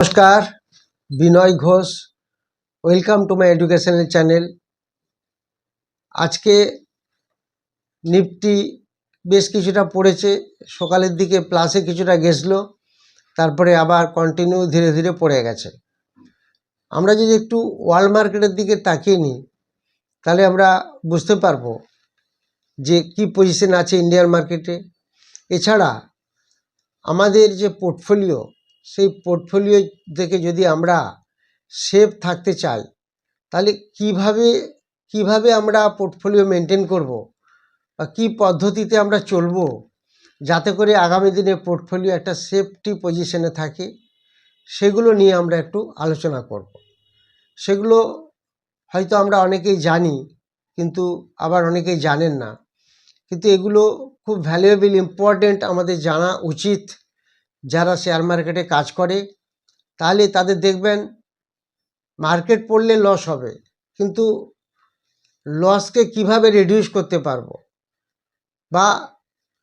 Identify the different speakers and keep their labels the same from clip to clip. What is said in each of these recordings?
Speaker 1: নমস্কার, Binoy Ghosh, welcome to my educational channel. আজকে Nifty বেশ কিছুটা পড়েছে, সকালের দিকে প্লাসে কিছুটা গেছলো, তারপরে আবার কন্টিনিউ ধীরে ধীরে পড়ে গেছে। আমরা যদি একটু ওয়ার্ল্ড মার্কেটের দিকে তাকিয়ে নিই, তাহলে আমরা বুঝতে পারব যে কি পজিশন আছে ইন্ডিয়ান মার্কেটে এছাড়া আমাদের যে পোর্টফোলিও সেই পোর্টফোলিও থেকে যদি আমরা সেফ থাকতে চাই, তাহলে কীভাবে কীভাবে আমরা পোর্টফোলিও মেনটেন করব? বা কী পদ্ধতিতে আমরা চলবো? যাতে করে আগামী দিনে পোর্টফোলিও একটা সেফটি পজিশনে থাকে, সেগুলো নিয়ে আমরা একটু আলোচনা করব। সেগুলো হয়তো আমরা অনেকেই জানি, কিন্তু আবার অনেকেই জানেন না। কিন্তু এগুলো খুব ভ্যালুয়েবল ইম্পর্ট্যান্ট আমাদের জানা উচিত। যারা শেয়ার মার্কেটে কাজ করে, তাহলে তাদের দেখবেন মার্কেট পড়লে লস হবে। কিন্তু লসকে কীভাবে রিডিউস করতে পারব? বা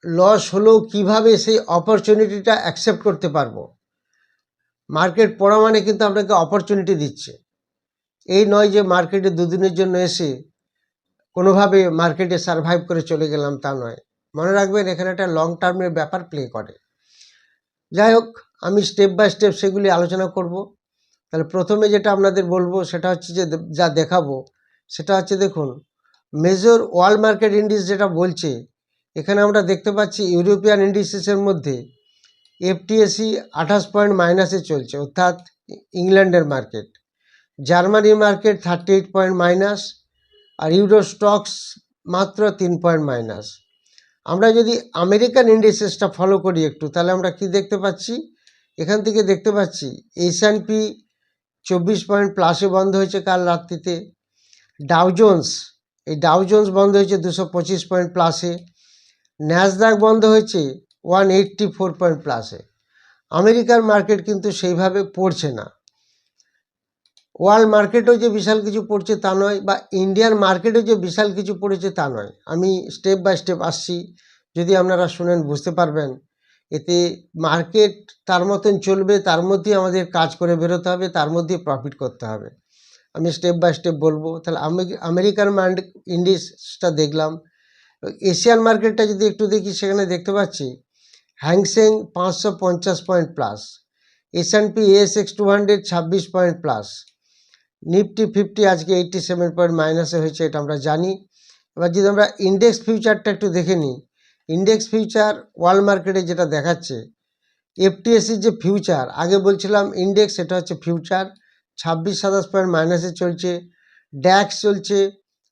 Speaker 1: লস হলেও কীভাবে সেই অপরচুনিটিটা অ্যাকসেপ্ট করতে পারব? মার্কেট পড়া মানে কিন্তু আপনাকে অপরচুনিটি দিচ্ছে। এই নয় যে মার্কেটে দুদিনের জন্য এসে কোনোভাবে মার্কেটে সারভাইভ করে চলে গেলাম তা নয়। মনে রাখবেন, এখানে একটা লং টার্মের ব্যাপার প্লে করে। যাই হোক, আমি স্টেপ বাই স্টেপ সেগুলি আলোচনা করব। তাহলে প্রথমে যেটা আপনাদের বলব সেটা হচ্ছে যে যা দেখাবো, সেটা হচ্ছে দেখুন মেজর ওয়ার্ল্ড মার্কেট ইন্ডিস যেটা বলছে, এখানে আমরা দেখতে পাচ্ছি ইউরোপিয়ান ইন্ডিসেসের মধ্যে এফটিএসি আঠাশ পয়েন্ট মাইনাসে চলছে, অর্থাৎ ইংল্যান্ডের মার্কেট জার্মানির market thirty eight point minus আর ইউরো স্টকস মাত্র তিন পয়েন্ট মাইনাস আমরা যদি আমেরিকান ইন্ডিসেসটা ফলো করি একটু, তাহলে আমরা কি দেখতে পাচ্ছি? এখান থেকে দেখতে পাচ্ছি অ্যান্ড পি চব্বিশ পয়েন্ট প্লাসে বন্ধ হয়েছে কাল রাত্রিতে। ডাউজোন্স এই ডাউজোন্স বন্ধ হয়েছে দুশো পঁচিশ পয়েন্ট প্লাসে ন্যাসদাক বন্ধ হয়েছে ওয়ান এইট্টি ফোর পয়েন্ট প্লাসে আমেরিকার মার্কেট কিন্তু সেইভাবে পড়ছে না। ওয়ার্ল্ড মার্কেটেও যে বিশাল কিছু পড়ছে তা নয় বা ইন্ডিয়ান মার্কেটেও যে বিশাল কিছু পড়েছে তা নয়। আমি স্টেপ বাই স্টেপ আসছি। যদি আপনারা শুনেন, বুঝতে পারবেন। এতে মার্কেট তার মতন চলবে, তার মধ্যেই আমাদের কাজ করে বেরোতে হবে, তার মধ্যেই প্রফিট করতে হবে। আমি স্টেপ বাই স্টেপ বলব। তাহলে আমে- আমেরিকান মার্কেট ইন্ডিসটা দেখলাম। এশিয়ান মার্কেটটা যদি একটু দেখি, সেখানে দেখতে পাচ্ছি, হ্যাংসেং পাঁচশো পঞ্চাশ point plus S and P S X two hundred ছাব্বিশ পয়েন্ট প্লাস নিফটি ফিফটি আজকে এইট্টি সেভেন পয়েন্ট মাইনাসে হয়েছে, এটা আমরা জানি। এবার যদি আমরা ইন্ডেক্স ফিউচারটা একটু দেখে নিই ইন্ডেক্স ফিউচার ওয়ার্ল্ড মার্কেটে যেটা দেখাচ্ছে এফটিএসির যে ফিউচার আগে বলছিলাম ইন্ডেক্স এটা হচ্ছে ফিউচার ছাব্বিশ সাতাশ পয়েন্ট মাইনাসে চলছে ড্যাক্স চলছে,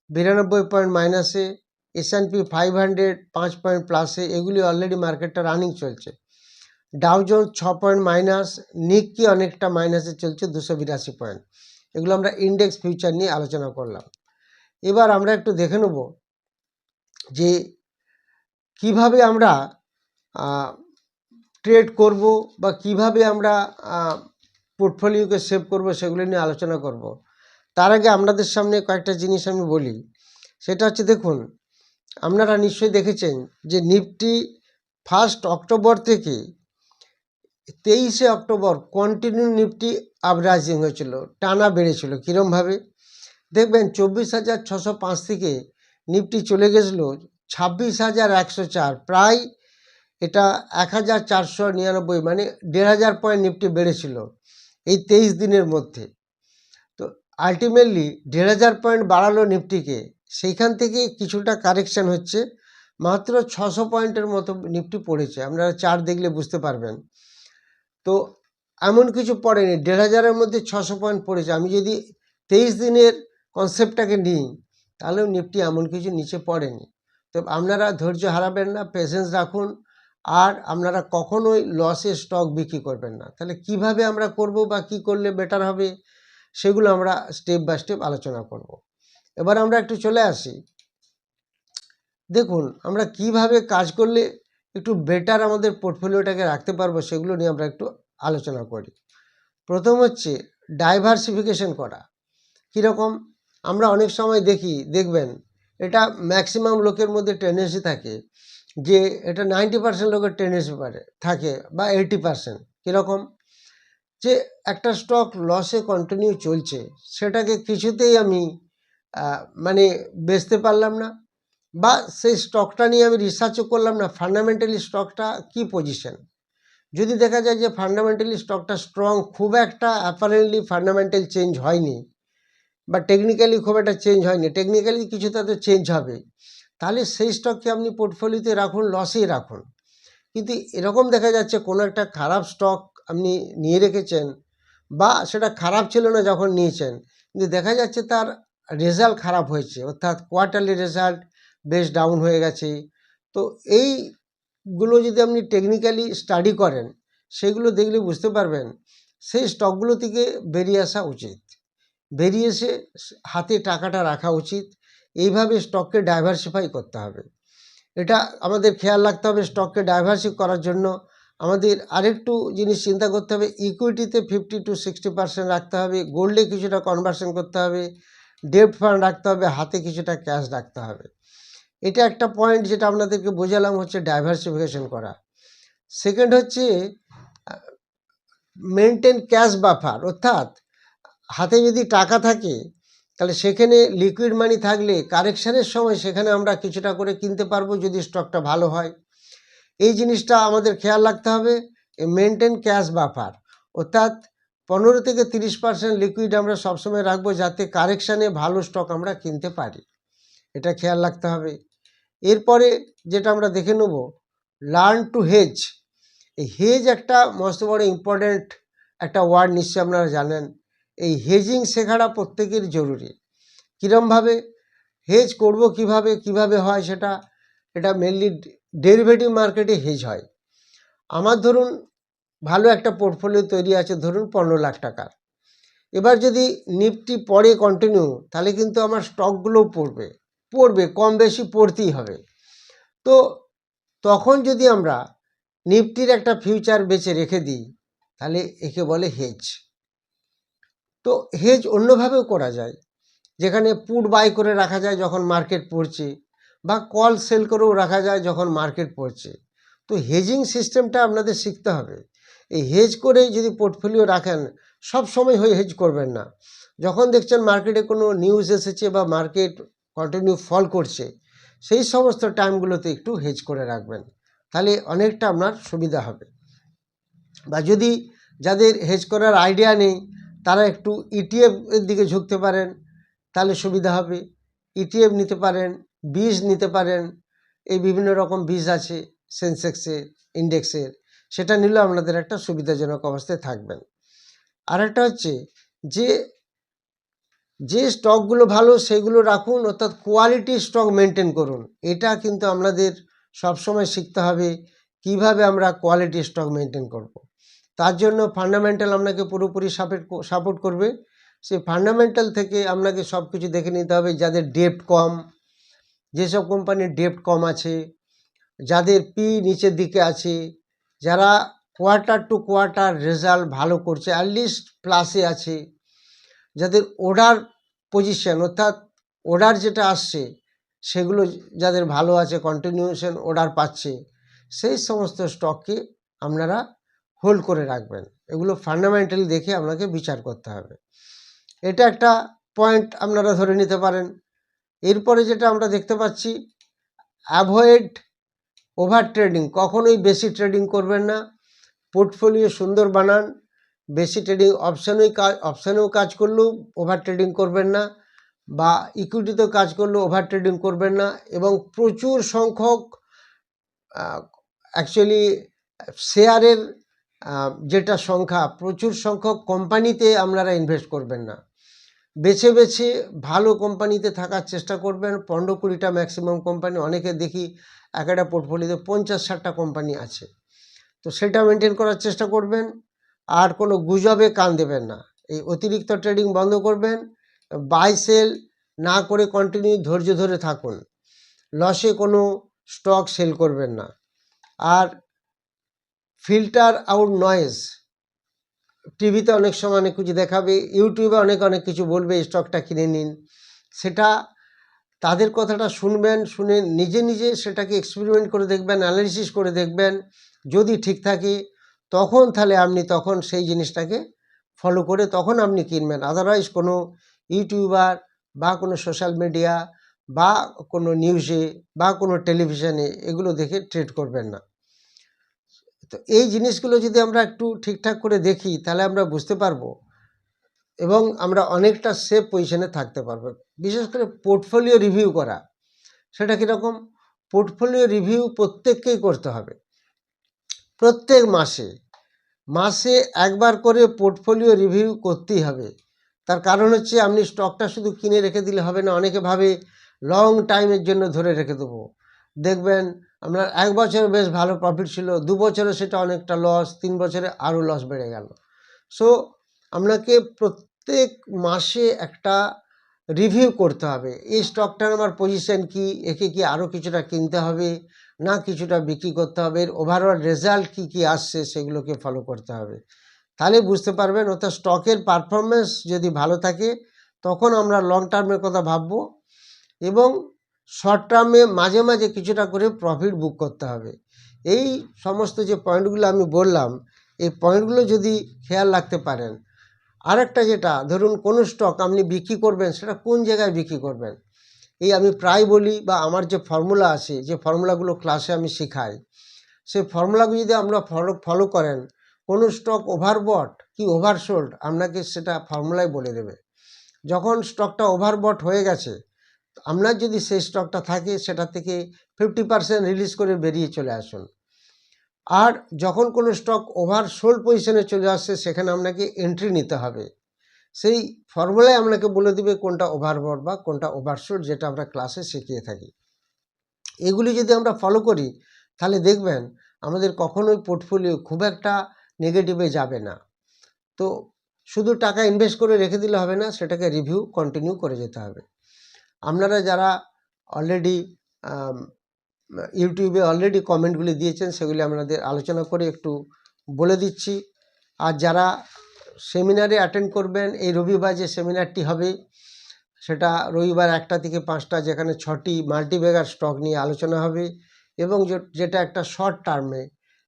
Speaker 1: বিরানব্বই পয়েন্ট মাইনাসে S and P five hundred পাঁচ পয়েন্ট প্লাসে এগুলি অলরেডি মার্কেটটা রানিং চলছে। ডাউজন ছ পয়েন্ট মাইনাস নিকি অনেকটা মাইনাসে চলছে, দুশো বিরাশি পয়েন্ট এগুলো আমরা ইন্ডেক্স ফিউচার নিয়ে আলোচনা করলাম। এবার আমরা একটু দেখে নেব যে কীভাবে আমরা ট্রেড করব বা কীভাবে আমরা পোর্টফোলিওকে সেভ করব সেগুলো নিয়ে আলোচনা করব। তার আগে আপনাদের সামনে কয়েকটা জিনিস আমি বলি। সেটা হচ্ছে দেখুন, আপনারা নিশ্চয়ই দেখেছেন যে নিফটি ফার্স্ট অক্টোবর থেকে তেইশে অক্টোবর কন্টিনিউ নিফটি আপরাইজিং হয়েছিল, টানা বেড়েছিল। কীরমভাবে দেখবেন চব্বিশ হাজার ছশো পাঁচ থেকে নিফটি চলে গেছিল ছাব্বিশ হাজার একশো চার। প্রায় এটা এক হাজার চারশো নিরানব্বই মানে দেড় হাজার পয়েন্ট নিফটি বেড়েছিল এই তেইশ দিনের মধ্যে। তো আলটিমেটলি দেড় হাজার পয়েন্ট বাড়ালো নিফটিকে। সেইখান থেকে কিছুটা কারেকশান হচ্ছে, মাত্র ছশো পয়েন্টের মতো নিফটি পড়েছে। আপনারা চার দেখলে বুঝতে পারবেন। তো এমন কিছু পড়েনি। দেড় হাজারের মধ্যে ছশো পয়েন্ট পড়েছে। আমি যদি তেইশ দিনের কনসেপ্টটাকে নিই, তাহলেও নিফটি এমন কিছু নিচে পড়েনি। তো আপনারা ধৈর্য হারাবেন না পেশেন্স রাখুন। আর আপনারা কখনোই লসে স্টক বিক্রি করবেন না। তাহলে কীভাবে আমরা করব বা কি করলে বেটার হবে, সেগুলো আমরা স্টেপ বাই স্টেপ আলোচনা করব। এবার আমরা একটু চলে আসি। দেখুন, আমরা কীভাবে কাজ করলে একটু বেটার আমাদের পোর্টফোলিওটাকে রাখতে পারব সেগুলো নিয়ে আমরা একটু আলোচনা করি। প্রথম হচ্ছে ডাইভার্সিফিকেশন করা। কীরকম? আমরা অনেক সময় দেখি, দেখবেন, এটা ম্যাক্সিমাম লোকের মধ্যে টেন্ডেন্সি থাকে যে এটা নাইনটি পার্সেন্ট লোকের টেন্ডেন্সি পারে, থাকে বা এইটি পার্সেন্ট কীরকম? যে একটা স্টক লসে কন্টিনিউ চলছে, সেটাকে কিছুতেই আমি মানে বেচতে পারলাম না। বা সেই স্টকটা নিয়ে আমি রিসার্চও করলাম না ফান্ডামেন্টালি স্টকটা কি পজিশন যদি দেখা যায় যে ফান্ডামেন্টালি স্টকটা স্ট্রং খুব একটা অ্যাপারেন্টলি ফান্ডামেন্টাল চেঞ্জ হয়নি, বা টেকনিক্যালি খুব একটা চেঞ্জ হয়নি টেকনিক্যালি কিছু তাতে চেঞ্জ হবে, তাহলে সেই স্টককে আপনি পোর্টফোলিওতে রাখুন লসেই রাখুন। কিন্তু এরকম দেখা যাচ্ছে কোনো একটা খারাপ স্টক আপনি নিয়ে রেখেছেন, বা সেটা খারাপ ছিল না যখন নিয়েছেন, কিন্তু দেখা যাচ্ছে তার রেজাল্ট খারাপ হয়েছে, অর্থাৎ কোয়ার্টারলি রেজাল্ট বেশ ডাউন হয়ে গেছে। তো এইগুলো যদি আপনি টেকনিক্যালি স্টাডি করেন, সেগুলো দেখলে বুঝতে পারবেন, সেই স্টকগুলো থেকে বেরিয়ে আসা উচিত। বেরিয়ে এসে হাতে টাকাটা রাখা উচিত। এইভাবে স্টককে ডাইভার্সিফাই করতে হবে। এটা আমাদের খেয়াল রাখতে হবে স্টককে ডাইভার্সি করার জন্য। আমাদের আরেকটু জিনিস চিন্তা করতে হবে ইকুইটিতে ফিফটি টু সিক্সটি পার্সেন্ট রাখতে হবে গোল্ডে কিছুটা কনভার্সন করতে হবে ডেট ফান্ড রাখতে হবে, হাতে কিছুটা ক্যাশ রাখতে হবে। এটা একটা পয়েন্ট যেটা আপনাদেরকে বোঝালাম হচ্ছে ডাইভার্সিফিকেশন করা। সেকেন্ড হচ্ছে মেনটেন ক্যাশ বাফার অর্থাৎ হাতে যদি টাকা থাকে, তাহলে সেখানে লিকুইড মানি থাকলে কারেকশানের সময় সেখানে আমরা কিছুটা করে কিনতে পারব যদি স্টকটা ভালো হয়। এই জিনিসটা আমাদের খেয়াল রাখতে হবে মেনটেন ক্যাশ বাফার অর্থাৎ পনেরো থেকে তিরিশ পার্সেন্ট লিকুইড আমরা সবসময় রাখব যাতে কারেকশানে ভালো স্টক আমরা কিনতে পারি। এটা খেয়াল রাখতে হবে। এরপরে যেটা আমরা দেখে নেব লার্ন টু হেজ এই হেজ একটা মস্ত বড় ইম্পর্ট্যান্ট একটা ওয়ার্ড নিশ্চয়ই আপনারা জানেন। এই হেজিং শেখাটা প্রত্যেকের জরুরি। কীরমভাবে হেজ করব কীভাবে কীভাবে হয় সেটা, এটা মেনলি ডেরিভেটিভ মার্কেটে হেজ হয়। আমার ধরুন ভালো একটা পোর্টফোলিও তৈরি আছে, ধরুন পনেরো লাখ টাকার এবার যদি নিফটি পড়ে কন্টিনিউ তাহলে কিন্তু আমার স্টকগুলোও পড়বে। পড়বে, কম বেশি পড়তেই হবে। তো তখন যদি আমরা নিফটির একটা ফিউচার বেছে রেখে দিই, তাহলে একে বলে হেজ। তো হেজ অন্যভাবেও করা যায়। যেখানে পুট বাই করে রাখা যায় যখন মার্কেট পড়ছে, বা কল সেল করেও রাখা যায় যখন মার্কেট পড়ছে। তো হেজিং সিস্টেমটা আপনাদের শিখতে হবে। এই হেজ করে যদি পোর্টফোলিও রাখেন সব সময় হয়ে হেজ করবেন না। যখন দেখছেন মার্কেটে কোনো নিউজ এসেছে বা মার্কেট কন্টিনিউ ফল করছে, সেই সমস্ত টাইমগুলোতে একটু হেজ করে রাখবেন। তাহলে অনেকটা আপনার সুবিধা হবে। বা যদি যাদের হেজ করার আইডিয়া নেই, তারা একটু ইটিএফ এর দিকে ঝুঁকতে পারেন, তাহলে সুবিধা হবে। ইটিএফ নিতে পারেন, বীজ নিতে পারেন, এই বিভিন্ন রকম বীজ আছে সেন্সেক্সের ইন্ডেক্সের সেটা নিলেও আপনাদের একটা সুবিধাজনক অবস্থায় থাকবেন। আর একটা হচ্ছে যে যে স্টকগুলো ভালো সেগুলো রাখুন, অর্থাৎ কোয়ালিটি স্টক মেনটেন করুন। এটা কিন্তু আমাদের সবসময় শিখতে হবে, কীভাবে আমরা কোয়ালিটি স্টক মেনটেন করব। তার জন্য ফান্ডামেন্টাল আপনাকে পুরোপুরি সাপোর্ট সাপোর্ট করবে। সেই ফান্ডামেন্টাল থেকে আপনাকে সব কিছু দেখে নিতে হবে, যাদের ডেপ্ট কম, যেসব কোম্পানির ডেপ্ট কম আছে, যাদের পি নিচের দিকে আছে, যারা কোয়ার্টার টু কোয়ার্টার রেজাল্ট ভালো করছে অ্যাটলিস্ট প্লাসে আছে। যাদের অর্ডার পজিশন অর্থাৎ অর্ডার যেটা আসছে, সেগুলো যাদের ভালো আছে কন্টিনিউশন অর্ডার পাচ্ছে, সেই সমস্ত স্টককে আপনারা হোল্ড করে রাখবেন। এগুলো ফান্ডামেন্টালি দেখে আপনাকে বিচার করতে হবে। এটা একটা পয়েন্ট আপনারা ধরে নিতে পারেন। এরপরে যেটা আমরা দেখতে পাচ্ছি অ্যাভয়েড ওভার ট্রেডিং কখনোই বেশি ট্রেডিং করবেন না। পোর্টফোলিও সুন্দর বানান বেশি ট্রেডিং অপশানেই কাজ অপশানেও কাজ করলেও ওভার ট্রেডিং করবেন না বা ইকুইটিতেও কাজ করলেও ওভার ট্রেডিং করবেন না এবং প্রচুর সংখ্যক অ্যাকচুয়ালি শেয়ারের যেটা সংখ্যা, প্রচুর সংখ্যক কোম্পানিতে আপনারা ইনভেস্ট করবেন না। বেছে বেছে ভালো কোম্পানিতে থাকার চেষ্টা করবেন। পনেরো কুড়িটা ম্যাক্সিমাম কোম্পানি অনেকে দেখি এক একটা পোর্টফোলিওতে পঞ্চাশ ষাটটা কোম্পানি আছে। তো সেটা মেনটেন করার চেষ্টা করবেন। আর কোনো গুজবে কান দেবেন না। এই অতিরিক্ত ট্রেডিং বন্ধ করবেন, বাই সেল না করে কন্টিনিউ ধৈর্য ধরে থাকুন। লসে কোনো স্টক সেল করবেন না। আর ফিল্টার আউট নয়েজ টিভিতে অনেক সময় অনেক কিছু দেখাবে ইউটিউবে অনেক অনেক কিছু বলবে স্টকটা কিনে নিন। সেটা তাদের কথাটা শুনবেন, শুনে নিজে নিজে সেটাকে এক্সপেরিমেন্ট করে দেখবেন অ্যানালিসিস করে দেখবেন। যদি ঠিক থাকে তখন তাহলে আপনি তখন সেই জিনিসটাকে ফলো করে তখন আপনি কিনবেন। আদারওয়াইজ কোনো ইউটিউবার বা কোনো সোশ্যাল মিডিয়া বা কোনো নিউজে বা কোনো টেলিভিশনে এগুলো দেখে ট্রেড করবেন না। তো এই জিনিসগুলো যদি আমরা একটু ঠিকঠাক করে দেখি, তাহলে আমরা বুঝতে পারব এবং আমরা অনেকটা সেফ পজিশনে থাকতে পারব। বিশেষ করে পোর্টফোলিও রিভিউ করা, সেটা কীরকম? পোর্টফোলিও রিভিউ প্রত্যেককেই করতে হবে। প্রত্যেক মাসে মাসে একবার করে পোর্টফোলিও রিভিউ করতেই হবে। তার কারণ হচ্ছে আপনি স্টকটা শুধু কিনে রেখে দিলে হবে না, অনেকে ভাবে লং টাইমের জন্য ধরে রেখে দেবো। দেখবেন আপনার এক বছরে বেশ ভালো প্রফিট ছিল, দু বছরে সেটা অনেকটা লস তিন বছরে আরও লস বেড়ে গেল। সো আপনাকে প্রত্যেক মাসে একটা রিভিউ করতে হবে। এই স্টকটার আমার পজিশন কি? একে কি আরও কিছুটা কিনতে হবে? না কিছুটা বিক্রি করতে হবে? এর ওভারঅল রেজাল্ট কি কি আসছে সেগুলোকে ফলো করতে হবে। তাহলে বুঝতে পারবেন, অর্থাৎ স্টকের পারফরমেন্স যদি ভালো থাকে, তখন আমরা লং টার্মের কথা ভাববো এবং শর্ট টার্মে মাঝে মাঝে কিছুটা করে প্রফিট বুক করতে হবে। এই সমস্ত যে পয়েন্টগুলো আমি বললাম, এই পয়েন্টগুলো যদি খেয়াল রাখতে পারেন আরেকটা যেটা, ধরুন কোনো স্টক আপনি বিক্রি করবেন, সেটা কোন জায়গায় বিক্রি করবেন? এই আমি প্রায় বলি বা আমার যে ফর্মুলা আছে, যে ফর্মুলাগুলো ক্লাসে আমি শেখাই, সেই ফর্মুলাগুলো যদি আমরা ফলো ফলো করেন, কোনো স্টক ওভারবট কি ওভারসোল্ড আপনাকে সেটা ফর্মুলাই বলে দেবে। যখন স্টকটা ওভারবট হয়ে গেছে, আপনার যদি সেই স্টকটা থাকে, সেটা থেকে ফিফটি পার্সেন্ট রিলিজ করে বেরিয়ে চলে আসুন। আর যখন কোনো স্টক ওভার সোল্ড পজিশনে চলে আসছে সেখানে আপনাকে এন্ট্রি নিতে হবে। সেই ফর্মুলায় আপনাকে বলে দিবে কোনটা ওভারবট বা কোনটা ওভারশোল্ড যেটা আমরা ক্লাসে শিখিয়ে থাকি। এগুলি যদি আমরা ফলো করি, তাহলে দেখবেন আমাদের কখনোই পোর্টফোলিও খুব একটা নেগেটিভে যাবে না। তো শুধু টাকা ইনভেস্ট করে রেখে দিলে হবে না, সেটাকে রিভিউ কন্টিনিউ করে যেতে হবে। আপনারা যারা অলরেডি ইউটিউবে অলরেডি কমেন্টগুলি দিয়েছেন, সেগুলি আপনাদের আলোচনা করে একটু বলে দিচ্ছি। আর যারা সেমিনারে অ্যাটেন্ড করবেন, এই রবিবার যে সেমিনারটি হবে, সেটা রবিবার একটা থেকে পাঁচটা, যেখানে ছটি মাল্টিব্যাগার স্টক নিয়ে আলোচনা হবে এবং যেটা একটা শর্ট টার্মে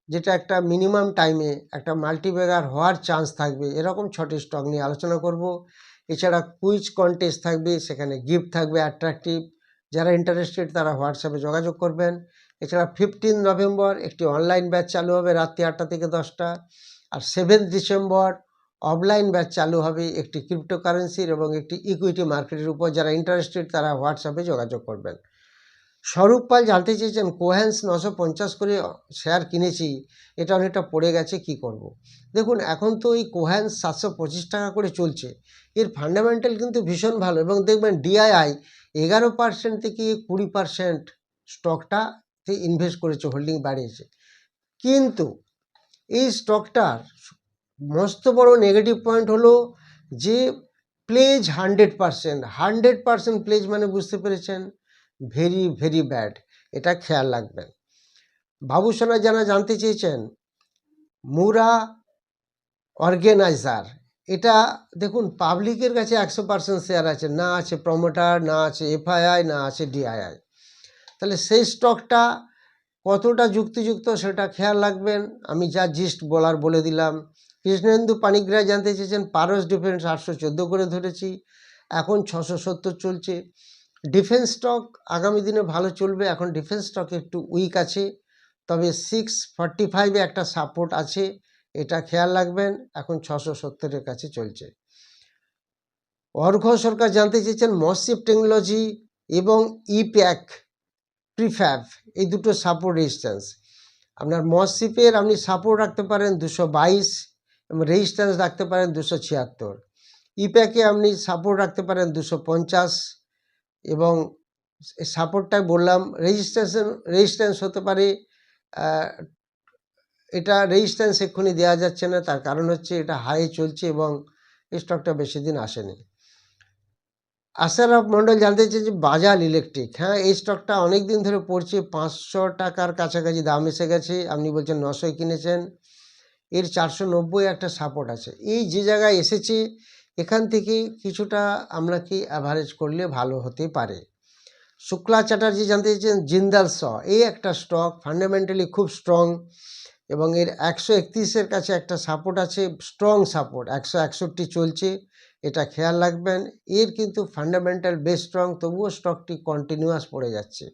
Speaker 1: যেটা একটা মিনিমাম টাইমে একটা মাল্টিব্যাগার হওয়ার চান্স থাকবে, এরকম ছটি স্টক নিয়ে আলোচনা করব। এছাড়া কুইজ কন্টেস্ট থাকবে, সেখানে গিফট থাকবে অ্যাট্রাকটিভ যারা ইন্টারেস্টেড তারা হোয়াটসঅ্যাপে যোগাযোগ করবেন। এছাড়া ফিফটিন নভেম্বর একটি অনলাইন ব্যাচ চালু হবে রাত্রি আটটা থেকে দশটা। আর সেভেন্থ ডিসেম্বর অফলাইন ব্যাচ চালু হবে একটি ক্রিপ্টোকারেন্সির এবং একটি ইকুইটি মার্কেটের উপর। যারা ইন্টারেস্টেড তারা হোয়াটসঅ্যাপে যোগাযোগ করবেন। স্বরূপ পাল জানতে চেয়েছেন, কোহেন্স নশো পঞ্চাশ করে শেয়ার কিনেছি, এটা অনেকটা পড়ে গেছে, কি করব। দেখুন, এখন তো এই কোহেন্স সাতশো পঁচিশ টাকা করে চলছে। এর ফান্ডামেন্টাল কিন্তু ভীষণ ভালো এবং দেখবেন ডিআইআই এগারো পার্সেন্ট থেকে কুড়ি পার্সেন্ট স্টকটাতে ইনভেস্ট করেছে হোল্ডিং বাড়িয়েছে। কিন্তু এই স্টকটার মস্ত বড় নেগেটিভ পয়েন্ট হলো যে pledge hundred percent hundred percent pledge মানে বুঝতে পেরেছেন? ভেরি ভেরি ব্যাড এটা খেয়াল রাখবেন বাবুসোনা যারা জানতে চেয়েছেন, মুরা অর্গানাইজার এটা দেখুন পাবলিকের কাছে একশো পার্সেন্ট শেয়ার আছে, না আছে প্রমোটার না আছে এফআইআই না আছে ডিআইআই তাহলে সেই স্টকটা কতটা যুক্তিযুক্ত সেটা খেয়াল রাখবেন। আমি যা জিস্ট বলার বলে দিলাম। কৃষ্ণেন্দু পানিগ্রাহ জানতে চেয়েছেন, পারস ডিফেন্স আটশো চোদ্দ করে ধরেছি, এখন ছশো সত্তর চলছে। ডিফেন্স স্টক আগামী দিনে ভালো চলবে, এখন ডিফেন্স স্টক একটু উইক আছে। তবে সিক্স ফর্টি ফাইভে একটা সাপোর্ট আছে, এটা খেয়াল রাখবেন, এখন ছশো সত্তরের কাছে চলছে। অর্ঘ সরকার জানতে চেয়েছেন মসিপ টেকনোলজি এবং ইপ্যাক প্রিফ্যাব এই দুটো সাপোর্ট রেজিস্ট্যান্স আপনার মসিপের আপনি সাপোর্ট রাখতে পারেন দুশো বাইশ এবং রেজিস্ট্যান্স রাখতে পারেন দুশো ছিয়াত্তর। ইপ্যাকে আপনি সাপোর্ট রাখতে পারেন দুশো পঞ্চাশ। এবং সাপোর্টটাই বললাম রেজিস্ট্রেশন রেজিস্ট্যান্স হতে পারে এটা রেজিস্ট্যান্স এক্ষুনি দেওয়া যাচ্ছে না, তার কারণ হচ্ছে এটা হাই চলছে এবং স্টকটা বেশি দিন আসেনি। আশারাফ মণ্ডল জানতে চাই যে বাজাল ইলেকট্রিক হ্যাঁ এই স্টকটা অনেক দিন ধরে পড়ছে, পাঁচশো টাকার কাছাকাছি দাম এসে গেছে, আপনি বলছেন নশোয় কিনেছেন, এর চারশো নব্বই একটা সাপোর্ট আছে। এই যে জায়গায় এসেছে এখান থেকে কিছুটা আমরা কি অ্যাভারেজ করলে ভালো হতে পারে? শুক্লা চ্যাটার্জি জানতে চেয়েছেন, জিন্দাল স এই একটা স্টক ফান্ডামেন্টালি খুব স্ট্রং এবং এর একশো একত্রিশের কাছে একটা সাপোর্ট আছে স্ট্রং সাপোর্ট একশো একষট্টি চলছে, এটা খেয়াল রাখবেন, এর কিন্তু ফান্ডামেন্টাল বেশ স্ট্রং তবুও স্টকটি কন্টিনিউয়াস পড়ে যাচ্ছে।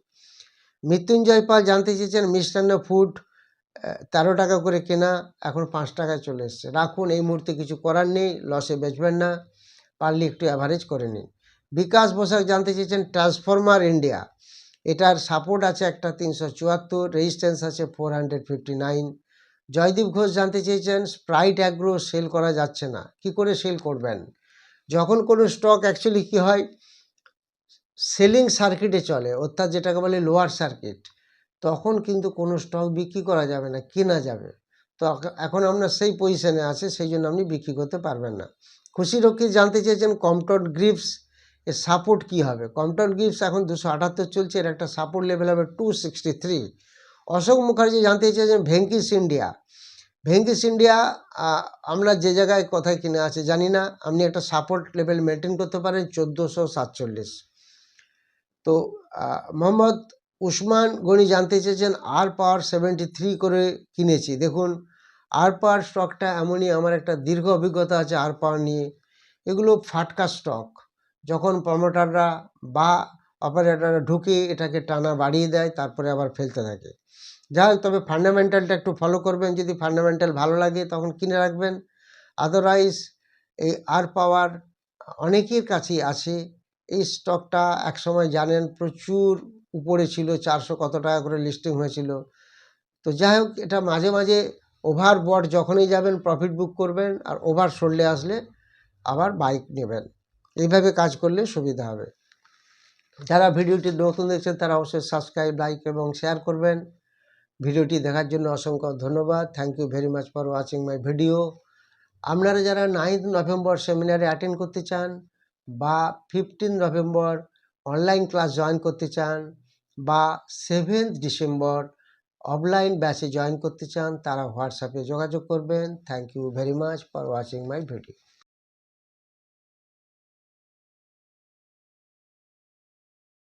Speaker 1: মৃত্যুঞ্জয় পাল জানতে চেয়েছেন, মিষ্টান্ন ফুড তেরো টাকা করে কেনা, এখন পাঁচ টাকায় চলে এসছে। রাখুন, এই মুহূর্তে কিছু করার নেই লসে বেচবেন না, পারলে একটু অ্যাভারেজ করে নিন। বিকাশ বসাক জানতে চেয়েছেন ট্রান্সফরমার ইন্ডিয়া এটার সাপোর্ট আছে একটা তিনশো চুয়াত্তর রেজিস্ট্যান্স আছে four hundred fifty nine Joydeep Ghosh জানতে চেয়েছেন স্প্রাইট অ্যাগ্রো সেল করা যাচ্ছে না, কি করে সেল করবেন? যখন কোনো স্টক অ্যাকচুয়ালি কী হয়? সেলিং সার্কিটে চলে, অর্থাৎ যেটাকে বলে লোয়ার সার্কিট তখন কিন্তু কোনো স্টক বিক্রি করা যাবে না, কেনা যাবে। তো এখন আমরা সেই পজিশনে আছে, সেই জন্য আপনি বিক্রি করতে পারবেন না। খুশি রক্ষী জানতে চেয়েছেন কমটন গ্রিপস এর সাপোর্ট কী হবে? কমটন গ্রিপস এখন দুশো আটাত্তর চলছে, এর একটা সাপোর্ট লেভেল হবে two sixty three Ashok Mukherjee জানতে চেয়েছেন ভেঙ্কিস ইন্ডিয়া ভেঙ্কিস ইন্ডিয়া আমরা যে জায়গায় কোথায় কিনে আছে জানি না, আপনি একটা সাপোর্ট লেভেল মেনটেন করতে পারেন চোদ্দোশো সাতচল্লিশ। তো মোহাম্মদ উসমান গনি জানতে চেয়েছেন আর পাওয়ার সেভেন্টি থ্রি করে কিনেছি। দেখুন আর পাওয়ার স্টকটা এমনই, আমার একটা দীর্ঘ অভিজ্ঞতা আছে আর পাওয়ার নিয়ে। এগুলো ফাটকা স্টক যখন প্রমোটাররা বা অপারেটাররা ঢুকে এটাকে টানা বাড়িয়ে দেয়, তারপরে আবার ফেলতে থাকে। যাই হোক, তবে ফান্ডামেন্টালটা একটু ফলো করবেন। যদি ফান্ডামেন্টাল ভালো লাগে, তখন কিনে রাখবেন। আদারওয়াইজ এই আর পাওয়ার অনেকের কাছেই আছে। এই স্টকটা একসময় জানেন, প্রচুর উপরে ছিল, চারশো কত টাকা করে লিস্টিং হয়েছিল। তো যাই হোক, এটা মাঝে মাঝে ওভার বট যখনই যাবেন প্রফিট বুক করবেন আর ওভার সরলে আসলে আবার বাইক নেবেন। এইভাবে কাজ করলে সুবিধা হবে। যারা ভিডিওটি নতুন দেখছেন, তারা অবশ্যই সাবস্ক্রাইব লাইক এবং শেয়ার করবেন। ভিডিওটি দেখার জন্য অসংখ্য ধন্যবাদ। Thank you very much for watching my video আপনারা যারা নাইন্থ নভেম্বর সেমিনারে অ্যাটেন্ড করতে চান বা fifteen November online class join করতে চান বা সেভেন্থ ডিসেম্বর অফলাইন ব্যাচে জয়েন করতে চান, তারা হোয়াটসঅ্যাপে যোগাযোগ করবেন। Thank you very much for watching my video